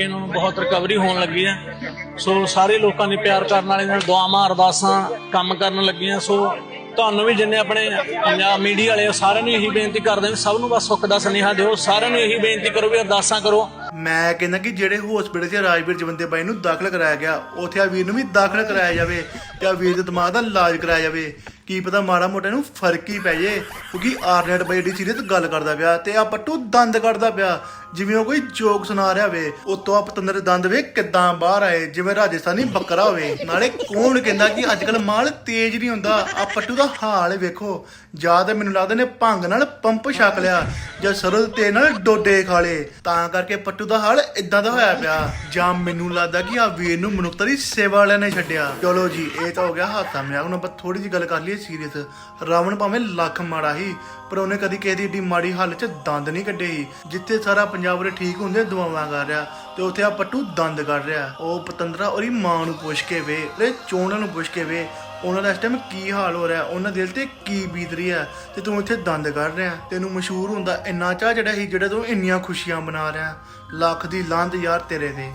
ਇਹਨਾਂ ਬਹੁਤ ਰਿਕਵਰੀ ਹੋਣ ਲੱਗੀ ਹੈ। ਸੋ ਸਾਰੇ ਲੋਕਾਂ ਦੇ ਪਿਆਰ ਕਰਨ ਵਾਲੇ ਨਾਲ ਦੁਆਵਾਂ, ਅਰਦਾਸਾਂ ਕੰਮ ਕਰਨ ਲੱਗੀਆਂ। ਸੋ ਤੁਹਾਨੂੰ ਵੀ ਜਿੰਨੇ ਆਪਣੇ ਪੰਜਾਬ ਮੀਡੀਆ ਵਾਲੇ ਸਾਰਿਆਂ ਨੂੰ ਇਹੀ ਬੇਨਤੀ ਕਰਦੇ ਹਾਂ ਸਭ ਨੂੰ ਬਸ ਸੁੱਖ ਦਾ ਸੁਨੇਹਾ ਦਿਓ। ਸਾਰਿਆਂ ਨੂੰ ਇਹੀ ਬੇਨਤੀ ਕਰੋ ਵੀ ਅਰਦਾਸਾਂ ਕਰੋ। ਮੈਂ ਕਹਿੰਦਾ ਕਿ ਜਿਹੜੇ ਹਸਪੀਟਲ 'ਚ ਰਾਜਵੀਰ ਜਵੰਦੇ ਬਾਈ ਨੂੰ ਦਾਖਲ ਕਰਾਇਆ ਗਿਆ, ਉੱਥੇ ਆ ਵੀਰ ਨੂੰ ਵੀ ਦਾਖਲ ਕਰਾਇਆ ਜਾਵੇ ਤੇ ਆ ਵੀਰ ਦੇ ਦਿਮਾਗ ਦਾ ਇਲਾਜ ਕਰਾਇਆ ਜਾਵੇ। ਕੀ ਪਤਾ ਮਾੜਾ ਮੋਟਾ ਨੂੰ ਫ਼ਰਕ ਹੀ ਪੈ ਜੇ, ਕਿਉਂਕਿ ਆਰਨੈਟ ਬਾਈ ਏਡੀ ਸੀਰੀਅਸ ਗੱਲ ਕਰਦਾ ਪਿਆ ਤੇ ਆ ਪੱਟੂ ਦੰਦ ਕੱਢਦਾ ਪਿਆ। ਜਿਵੇਂ ਉਹ ਕੋਈ ਜੋਕ ਸੁਣਾ ਰਿਹਾ ਹੋਵੇ, ਉਤੋਂ ਆ ਪਤੰਦਰ ਦੇ ਦੰਦ ਵੇ ਕਿੱਦਾਂ ਬਾਹਰ ਆਏ, ਜਿਵੇਂ ਰਾਜਸਥਾਨੀ ਬੱਕਰਾ ਹੋਵੇ, ਨਾਲੇ ਕੌਣ ਕਹਿੰਦਾ ਕਿ ਅੱਜ ਕੱਲ ਮਾਲ ਤੇਜ਼ ਨਹੀਂ ਹੁੰਦਾ ਆ ਪੱਟੂ ਦਾ ਹਾਲ ਵੇਖੋ। ਜਾਂ ਤੇ ਮੈਨੂੰ ਲੱਗਦਾ ਨੇ ਭੰਗ ਨਾਲ ਪੰਪ ਛਕ ਲਿਆ, ਜਾਂ ਸਰਲ ਤੇ ਨਾਲ ਡੋਡੇ ਖਾ ਲਏ। ਤਾਂ ਕਰਕੇ ਪੱਟੂ ਦਾ ਹਾਲ ਇਦਾਂ ਦਾ ਹੋਇਆ ਪਿਆ। ਜਾਂ ਮੈਨੂੰ ਲੱਗਦਾ ਕਿ ਆ ਵੀਰ ਨੂੰ ਮਨੁੱਖਤਾ ਦੀ ਸੇਵਾ ਵਾਲਿਆਂ ਨੇ ਛੱਡਿਆ। ਚਲੋ ਜੀ, ਇਹ ਤਾਂ ਹੋ ਗਿਆ ਹਾਸਾ ਮਜ਼ਾਕ। ਹੁਣ ਆਪਾਂ ਥੋੜੀ ਜਿਹੀ ਗੱਲ ਕਰ ਲਈਏ ਸੀਰੀਅਸ ਰਾਵਣ ਭਾਵੇਂ ਲੱਖ ਮਾੜਾ ਸੀ ਪਰ ਉਹਨੇ ਕਦੀ ਕਿਸੇ ਦੀ ਏਡੀ ਮਾੜੀ ਹਾਲਤ 'ਚ ਦੰਦ ਨਹੀਂ ਕੱਢੇ ਸੀ, ਜਿੱਥੇ ਸਾਰਾ ਪੰਜਾਬ ਦੇ ਠੀਕ ਹੁੰਦੇ ਦਵਾਵਾਂ ਕਰ ਰਿਹਾ। ਤੇ ਉੱਥੇ ਆ ਪੱਟੂ ਦੰਦ ਕੱਢ ਰਿਹਾ। ਉਹ ਪਤੰਦਰਾ ਉਹਦੀ ਮਾਂ ਨੂੰ ਪੁੱਛ ਕੇ ਵੇ, ਉਹਦੇ ਚੋਣਾਂ ਨੂੰ ਪੁੱਛ ਕੇ ਵੇ, ਉਹਨਾਂ ਦਾ ਇਸ ਟਾਈਮ ਕੀ ਹਾਲ ਹੋ ਰਿਹਾ, ਉਹਨਾਂ ਦਿਲ ਤੇ ਕੀ ਬੀਤ ਰਹੀ ਹੈ, ਤੇ ਤੂੰ ਇੱਥੇ ਦੰਦ ਕੱਢ ਰਿਹਾ। ਤੈਨੂੰ ਮਸ਼ਹੂਰ ਹੁੰਦਾ ਇੰਨਾ ਚਾਹ ਜਿਹੜਾ ਸੀ, ਜਿਹੜਾ ਤੂੰ ਇੰਨੀਆਂ ਖੁਸ਼ੀਆਂ ਮਨਾ ਰਿਹਾ। ਲੱਖ ਦੀ ਲਾਂਦ ਯਾਰ ਤੇਰੇ ਤੇ।